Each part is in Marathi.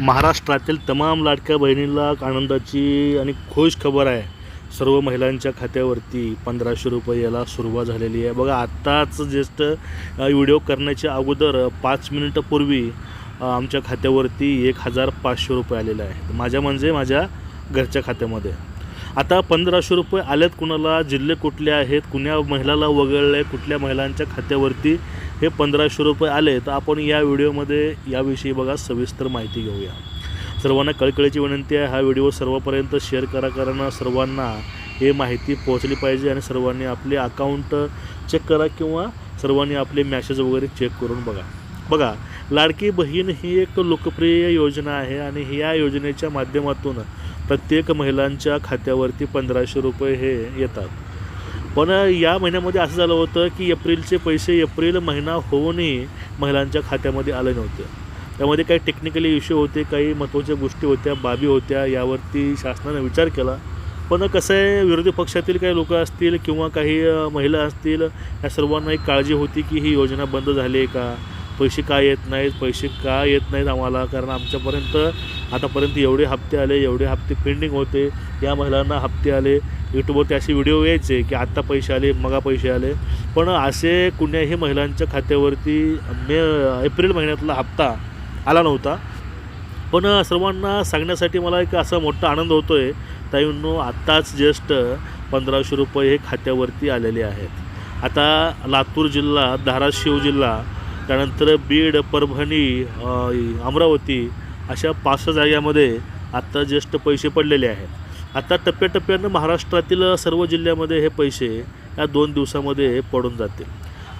महाराष्ट्रातील तमाम लाडक्या बहिणीला आनंदाची आणि खुश खबर आहे. सर्व महिलांच्या खात्यावरती पंधराशे रुपये याला सुरुवात झालेली आहे. बघा आत्ताच जस्ट व्हिडिओ करण्याच्या अगोदर पाच मिनिटापूर्वी आमच्या खात्यावरती एक हजार पाचशे रुपये आलेले आहे माझ्या म्हणजे माझ्या घरच्या खात्यामध्ये. आता पंधराशे रुपये आलेत कुणाला? जिल्हे कुठले आहेत? कुण्या महिलाला वगळले कुठल्या महिलांच्या खात्यावरती हे पंधराशे रुपये आले तर आपण या व्हिडिओमध्ये याविषयी बघा सविस्तर माहिती घेऊया. सर्वांना कळकळीची विनंती आहे हा व्हिडिओ सर्वपर्यंत शेअर करा कारण सर्वांना हे माहिती पोहोचली पाहिजे आणि सर्वांनी आपले अकाउंट चेक करा किंवा सर्वांनी आपले मॅसेज वगैरे चेक करून बघा. बघा लाडकी बहीण ही एक लोकप्रिय योजना आहे आणि या योजनेच्या माध्यमातून प्रत्येक महिलांच्या खात्यावरती पंधराशे रुपये हे येतात. पण या महिन्यामध्ये असं झालं होतं की एप्रिलचे पैसे एप्रिल महिना होऊनही महिलांच्या खात्यामध्ये आले नव्हते. त्यामध्ये काही टेक्निकली इश्यू होते काही महत्त्वाच्या गोष्टी होत्या बाबी होत्या यावरती शासनाने विचार केला. पण कसं आहे विरोधी पक्षातील काही लोक असतील किंवा काही महिला असतील या सर्वांना एक काळजी होती की ही योजना बंद झाली आहे का? पैसे का येत नाहीत पैसे का येत नाहीत आम्हाला? कारण आमच्यापर्यंत आतापर्यंत एवढे हप्ते आले एवढे हप्ते पेंडिंग होते. या महिलांना हप्ते आले. यूट्यूबवरती असे व्हिडिओ यायचे की आत्ता पैसे आले मगा पैसे आले. पण असे कुण्याही महिलांच्या खात्यावरती मे एप्रिल महिन्यातला हप्ता आला नव्हता. पण सर्वांना सांगण्यासाठी मला एक असा मोठा आनंद होतो आहे ताईंनो आत्ताच जस्ट पंधराशे रुपये हे खात्यावरती आलेले आहेत. आता लातूर जिल्हा धाराशिव जिल्हा त्यानंतर बीड परभणी अमरावती अशा पाच सहा जाग्यामध्ये आत्ता ज्येष्ठ पैसे पडलेले आहेत. आत्ता टप्प्याटप्प्यानं महाराष्ट्रातील सर्व जिल्ह्यामध्ये हे पैसे या दोन दिवसामध्ये पडून जातील.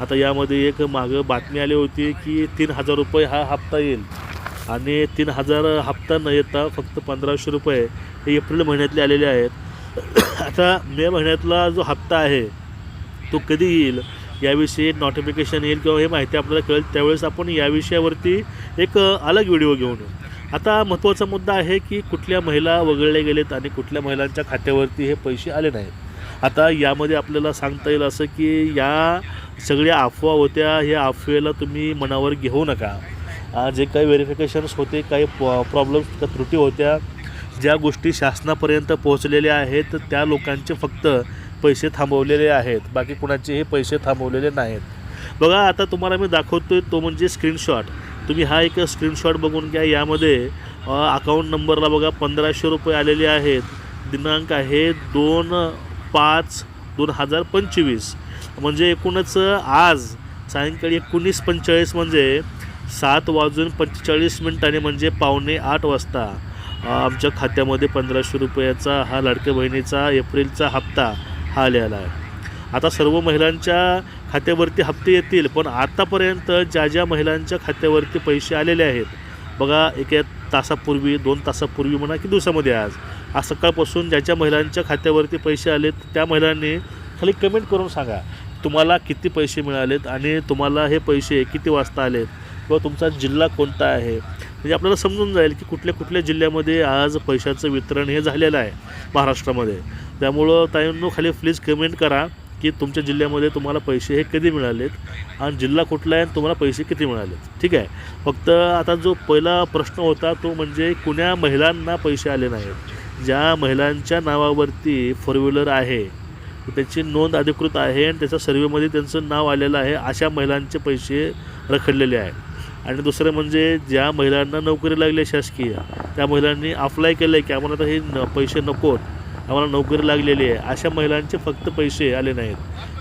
आता यामध्ये एक मागं बातमी आली होती की तीन हजार रुपये हा हप्ता येईल आणि तीन हजार हप्ता न येता फक्त पंधराशे रुपये हे एप्रिल महिन्यातले आलेले आहेत. आता मे महिन्यातला जो हप्ता आहे तो कधी येईल? याविषयी नोटिफिकेशन येईल किंवा हे माहिती आपल्याला कळेल त्यावेळेस आपण या विषयावरती एक अलग व्हिडिओ घेऊन येऊ. आता महत्त्वाचा मुद्दा आहे की कुठल्या महिला वगळल्या गेलेत आणि कुठल्या महिलांच्या खात्यावरती हे पैसे आले नाहीत. आता यामध्ये आपल्याला सांगता येईल असं की या सगळ्या अफवा होत्या ह्या अफवेला तुम्ही मनावर घेऊ नका. जे काही व्हेरिफिकेशन्स होते काही प्रॉब्लेम्स त्रुटी होत्या ज्या गोष्टी शासनापर्यंत पोहोचलेल्या आहेत त्या लोकांचे फक्त पैसे थांबवलेले आहेत. बाकी कुणाचे हे पैसे थांबवलेले नाहीत. बघा आता तुम्हाला मी दाखवतोय तो म्हणजे स्क्रीनशॉट तुम्ही हा एक स्क्रीनशॉट बघून घ्या. यामध्ये अकाउंट नंबरला बघा पंधराशे रुपये आलेले आहेत. दिनांक आहे दोन पाच दोन हजार पंचवीस. म्हणजे एकूणच आज सायंकाळी एकोणीस पंचेचाळीस म्हणजे सात वाजून पंचेचाळीस मिनिटाने म्हणजे पावणे आठ वाजता आमच्या खात्यामध्ये पंधराशे रुपयाचा हा लाडक्या बहिणीचा एप्रिलचा हप्ता हा आलेला आहे. आता सर्व महिलांच्या खात्यावरती हप्ते येतील पण आतापर्यंत ज्या ज्या महिलांच्या खात्यावरती पैसे आलेले आहेत बघा एक तासापूर्वी दोन तासापूर्वी म्हणा की दिवसामध्ये आज आज सकाळपासून ज्या ज्या महिलांच्या खात्यावरती पैसे आलेत त्या महिलांनी खाली कमेंट करून सांगा तुम्हाला किती पैसे मिळालेत आणि तुम्हाला हे पैसे किती वाजता आलेत? किंवा तुमचा जिल्हा कोणता आहे? म्हणजे आपल्याला समजून जाईल की कुठल्या कुठल्या जिल्ह्यामध्ये आज पैशाचं वितरण हे झालेलं आहे महाराष्ट्रामध्ये. त्यामुळं ताईंनो खाली प्लीज कमेंट करा की तुमच्या जिल्ह्यामध्ये तुम्हाला पैसे हे कधी मिळालेत आणि जिल्हा कुठला आहे आणि तुम्हाला पैसे किती मिळालेत. ठीक आहे? फक्त आता जो पहिला प्रश्न होता तो म्हणजे कुण्या महिलांना पैसे आले नाहीत? ज्या महिलांच्या नावावरती फोर व्हीलर आहे त्याची नोंद अधिकृत आहे आणि त्याच्या सर्वेमध्ये त्यांचं नाव आलेलं आहे अशा महिलांचे पैसे रखडलेले आहेत आणि दुसरं म्हणजे ज्या महिलांना नोकरी लागली आहे शासकीय त्या महिलांनी अप्लाय केलं आहे की आम्हाला आता हे न पैसे नकोत आम्हाला नोकरी लागलेली आहे अशा महिलांचे फक्त पैसे आले नाहीत.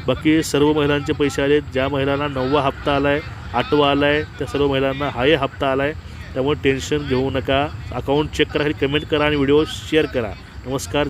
बाकी सर्व महिलांचे पैसे आले ज्या महिलांना नववा हप्ता आला आहे आठवा आला आहे त्या सर्व महिलांना हाही हप्ता आला आहे त्यामुळे टेन्शन घेऊ नका. अकाउंट चेक करा खाली कमेंट करा आणि व्हिडिओ शेअर करा. नमस्कार